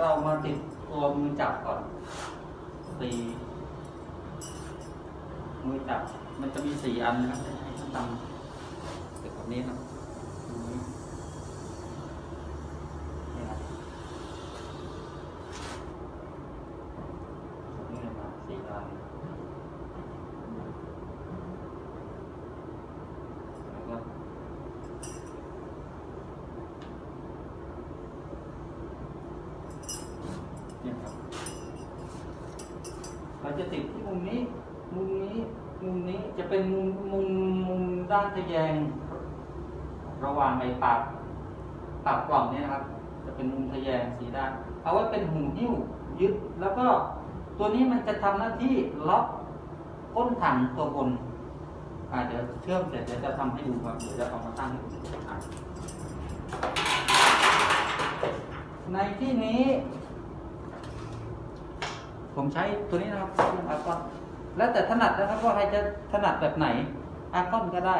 เรามาติดตัวมือจับก่อนสี่มือจับ มันจะมีสี่อันนะครับให้ท่านทำติดแบบนี้นะตรงนี้นี่ครับนี่นะครับสี่อันแล้วก็ เนี่ยครับเรา จะติดที่มุมนี้ มุมนี้ มุมนี้จะเป็นมุมมุมมุมด้านทะแยง ระหว่างไอ้ปากปากกล่องเนี่ยนะครับ จะเป็นมุมทะแยงสีด้าน เอาไว้เป็นหูหิ้วยึด แล้วก็ตัวนี้มันจะทำหน้าที่ล็อกก้นถังตัวบนอ่าเดี๋ยวเชื่อมเสร็จเดี๋ยวจะทำให้ดูครับเดี๋ยวจะเอามาตั้งให้ดูในที่นี้ ผมใช้ตัวนี้นะครับอาร์กอนแล้วแต่ถนัดนะครับว่าใครจะถนัดแบบไหนอาร์กอนก็ได้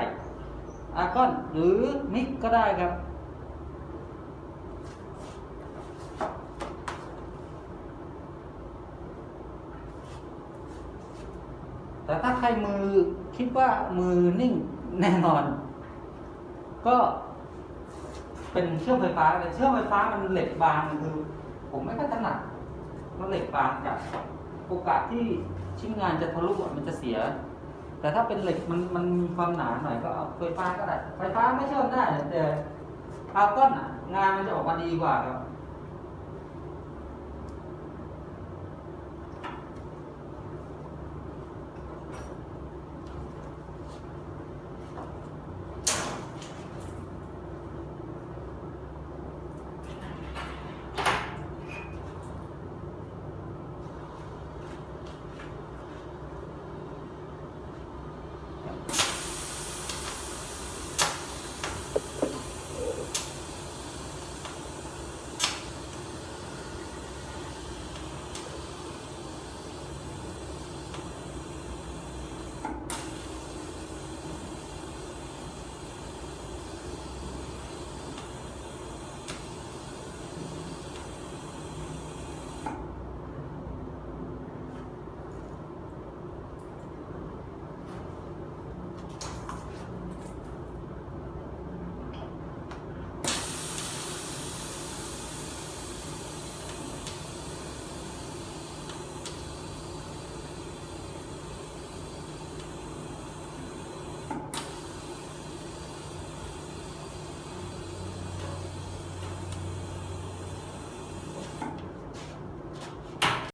อาร์กอนหรือมิกก็ได้ครับแต่ถ้าใครมือคิดว่ามือนิ่งแน่นอน ก็เป็นเชื่อมไฟฟ้าเลยเชื่อมไฟฟ้ามันเหล็กบางคือ ผมไม่ค่อยถนัด แล้วเหล็กบางกัดโอกาสที่ชิ้นงานจะทะลุมันจะเสีย แต่ถ้าเป็นเหล็กมันมันมีความหนาหน่อยก็เอาไฟฟ้าก็ได้ไฟฟ้าไม่เชื่อมได้แต่อาร์กอนงานมันจะออกมาดีกว่าครับ